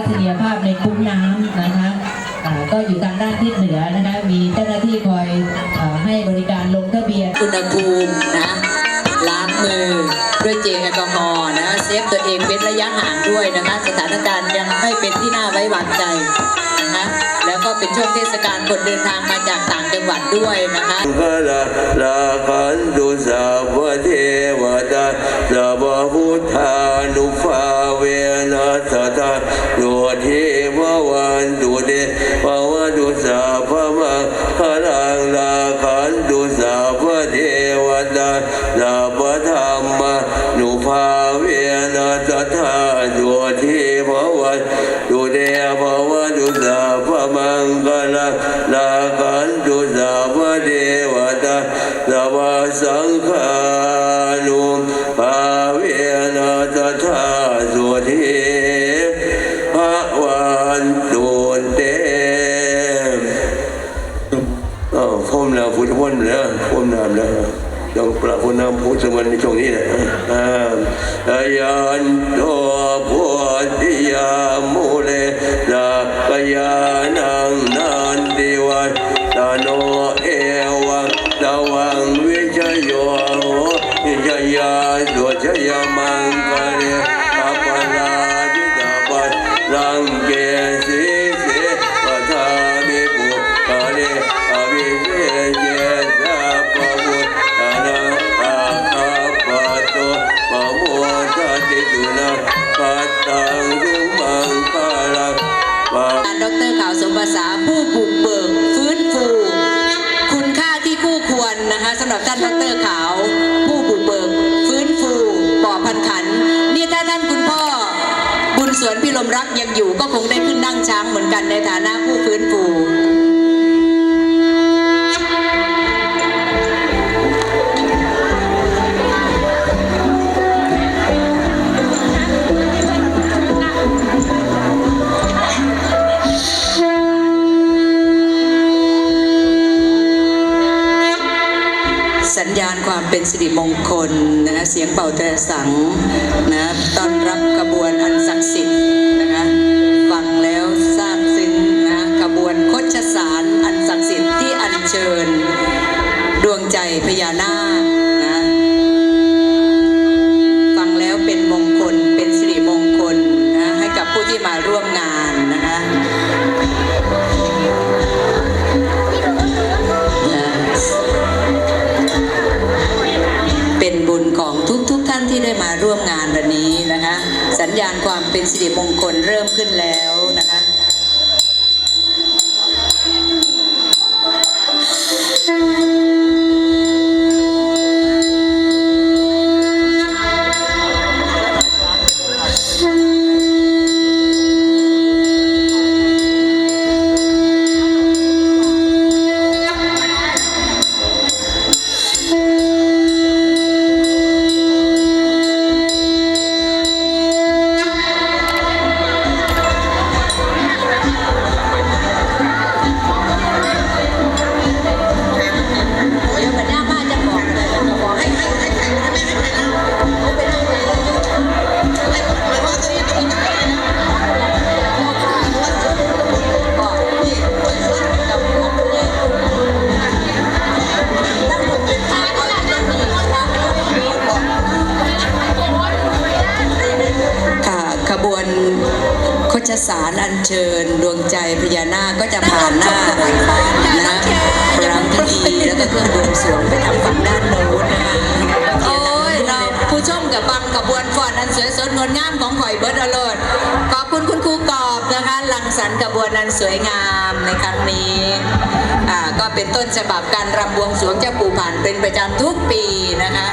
ทัศนียภาพในคุ้งน้ำนะคะอ่าก็อยู่ทางด้านทิศเหนือนะคะมีเจ้าหน้าที่คอยอาให้บริการลงทะเบียนอุณหภูมินะล้างมือด้วยเจลแอลกอฮอล์นะเซฟตัวเองเว้นระยะห่างด้วยนะคะสถานการณ์ยังไม่เป็นที่น่าไว้วางใจนะคะแล้วก็เป็นช่วงเทศกาลคนเดินทางมาจากต่างจังหวัดด้วยนะคะกลาลาคันตุสัพพเทวตาสัพพพุทธานุภา ตุสัพพมะคลังลาคันตุสัพพเทวตาสัพพธรรมนุภาเวนัสตาโยเทววันตุเดภวตุสัพพมังคลังลาคันตุสัพพเทวตาสัพพสังฆาาวพรมน้ำพุทธมนต์แล้วพรมน้ำแล้วต้องประพรมน้ำพุทธมันในช่วงนี้นะอายันโตพุทธิยามูเลสักยานัง ติสุนาปัตตังยุมังคาลังปาดรข่าวสมภาษาผู้บุกเบิกฟื้นฟู คุณค่าที่คู่ควรนะคะสำหรับท่านดรขาว ผู้บุกเบิกฟื้นฟูป่อพันขัน นี่ถ้าท่านคุณพ่อ บุญสวนพิรมรักยังอยู่ก็คงได้ขึ้นนั่งช้างเหมือนกันในฐานะผู้ฟื้นฟู ญาณความเป็นสิริมงคลนะคะเสียงเป่าแตรสังนะต้อนรับขบวนอันศักดิ์สิทธิ์นะคะฟังแล้วซาบซึ้งนะขบวนโคชสารอันศักดิ์สิทธิ์ที่อัญเชิญ ดวงใจพญานาค ริมงคลเริ่มขึ้นแล้วนะคะ วนอันสวยงามในครั้งนี้อ่าก็เป็นต้นฉบับการรำบวงสรวงเจ้าปู่ผ่านเป็นประจำทุกปีนะคะ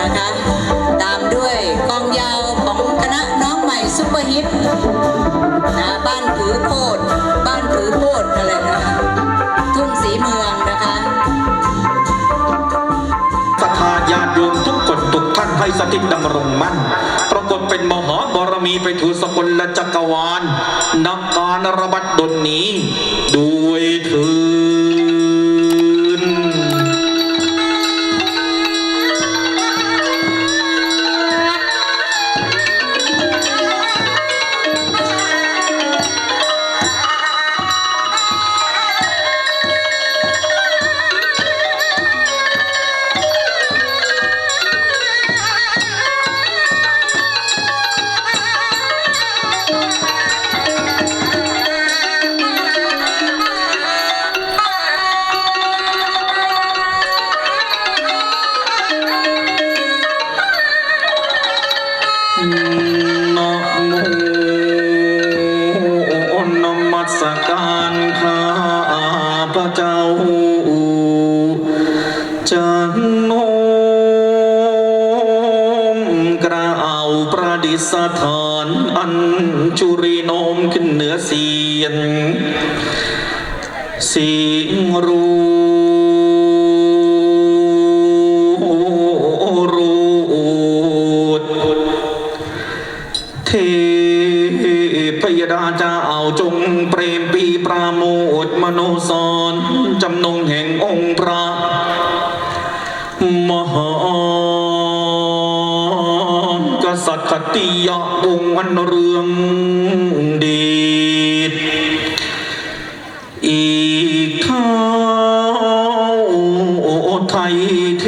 นะคะ ตามด้วยกองยาวของคณะน้องใหม่ซุปเปอร์ฮิตนะบ้านผือโพดบ้านผือโพดอะไรนะทุ่งสีเมืองนะคะศรัทธาญาติโยมทุกคนทุกท่านให้สถิตดำรงมั่น ปรากฏเป็นมหาบารมีไปถือสกุลจักรวาลนักการระบัดดลนี้ ด้วยถืน ประดิษฐานอันจุรีโนมขึ้นเหนือเสียนเสียงรู ติย์คติยะวงศ์อันเรืองเดอีกเท้าไทยเท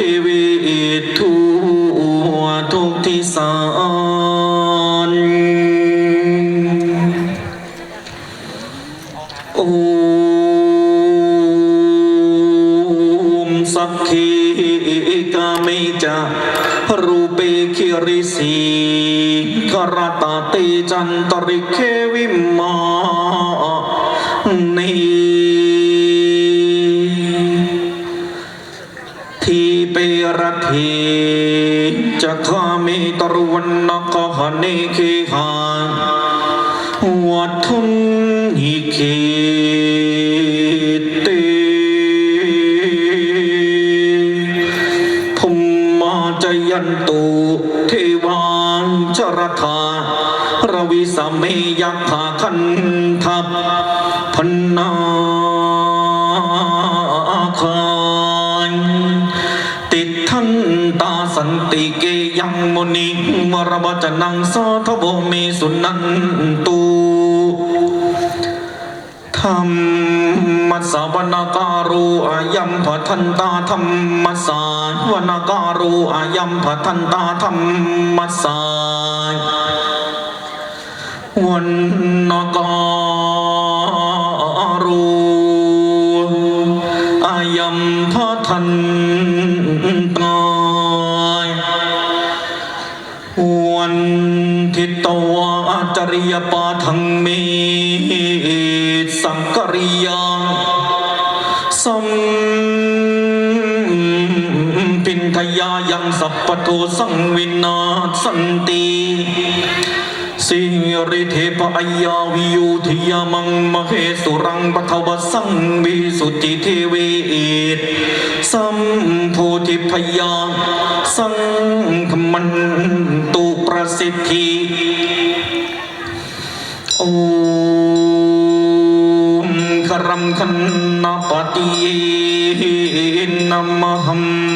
นิคิหาวัดทุนหิคี ยัมพทันตาธรรมสาวนการุอายัมพทันตาธรรมสาวันนการุอายัมพทันตาวันทิตวาจริยปาทังมสังกริยาสัม สังวินาสันติสิริเทปอัยาวิยุทยามังมเหสุรังปทวสังวิสุทธิเทเวตสัมโพธิพยาสังคมันตุประสิทธิโอมครัมคันนาปฏินัมหัม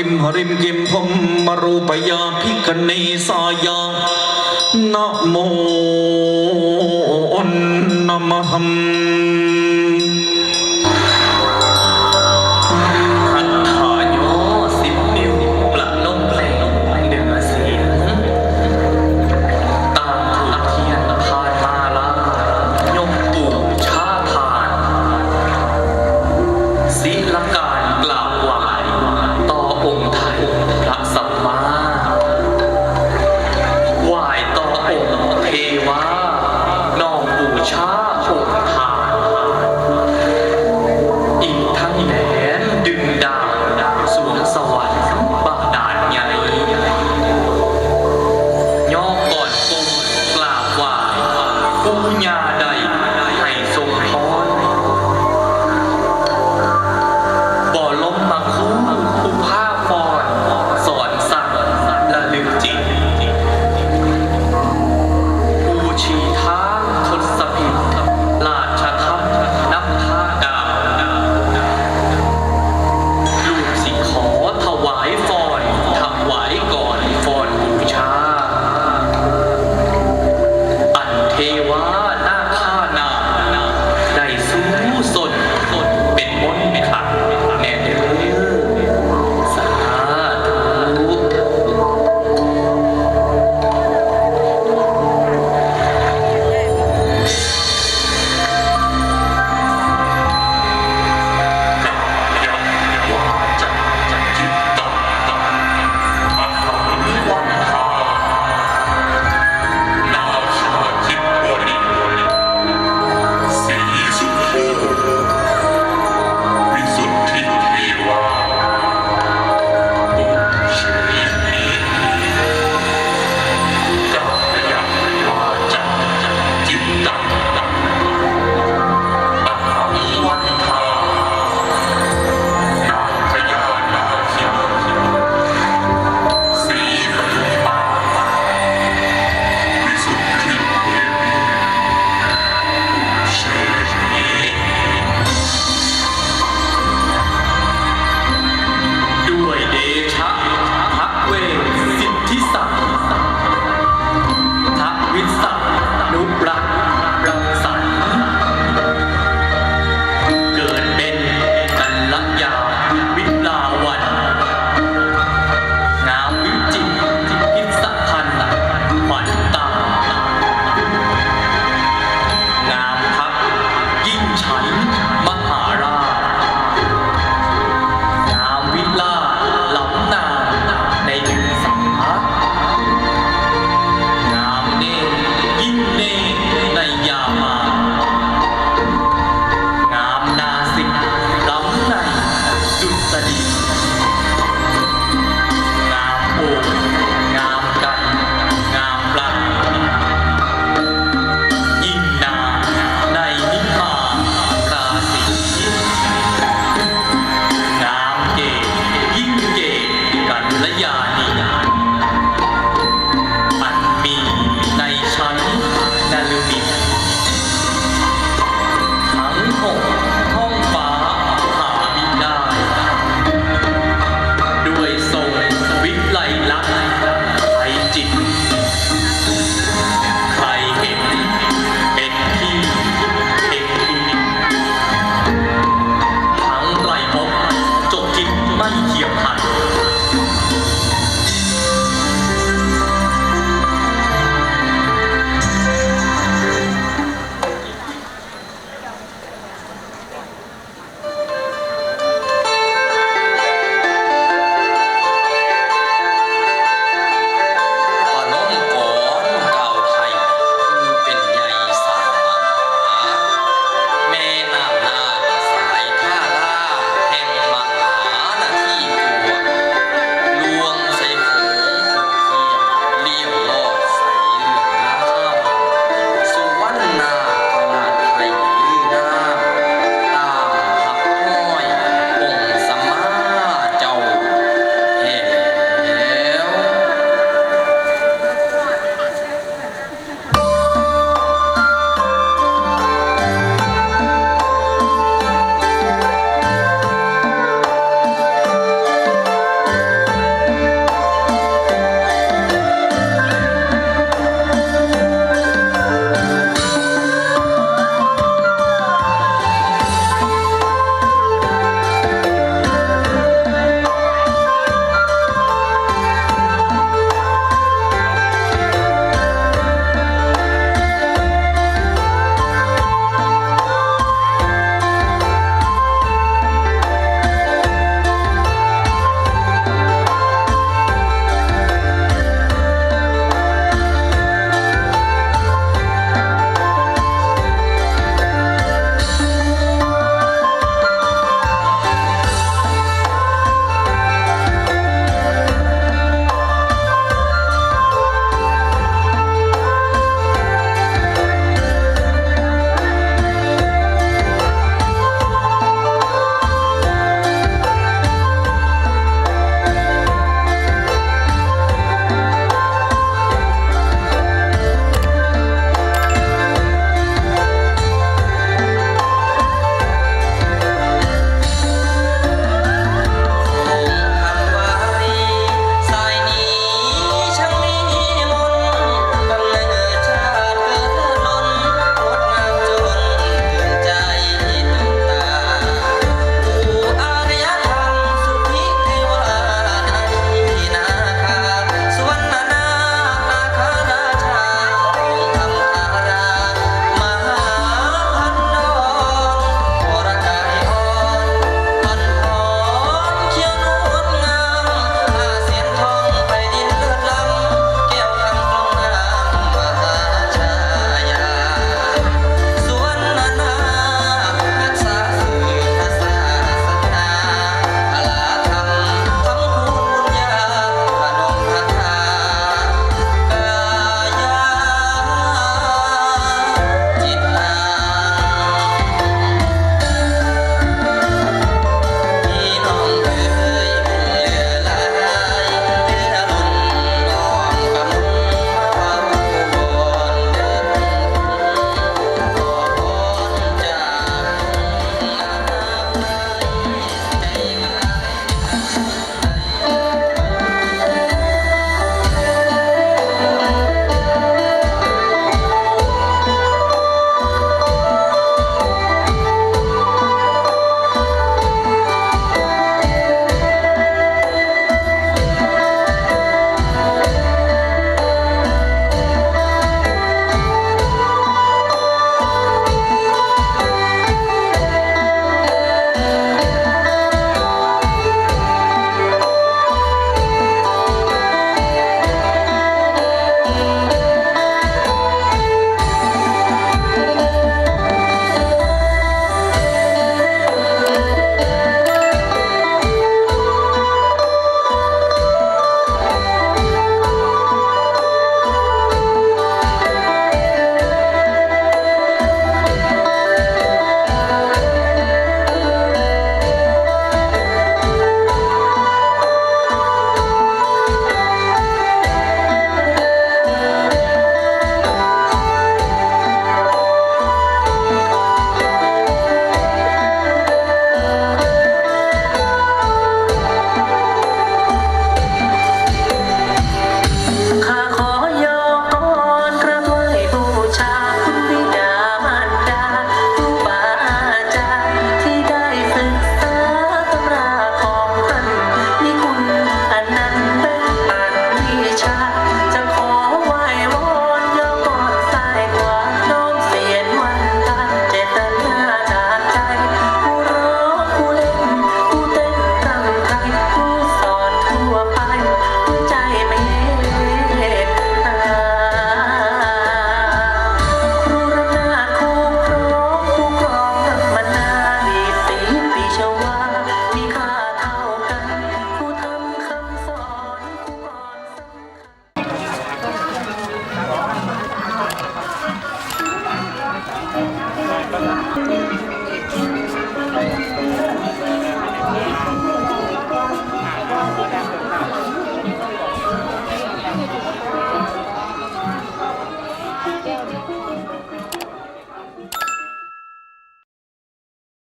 ริมหริมกิมพมมรูปยาพิกเนสายานะโมอนมหัม вогня.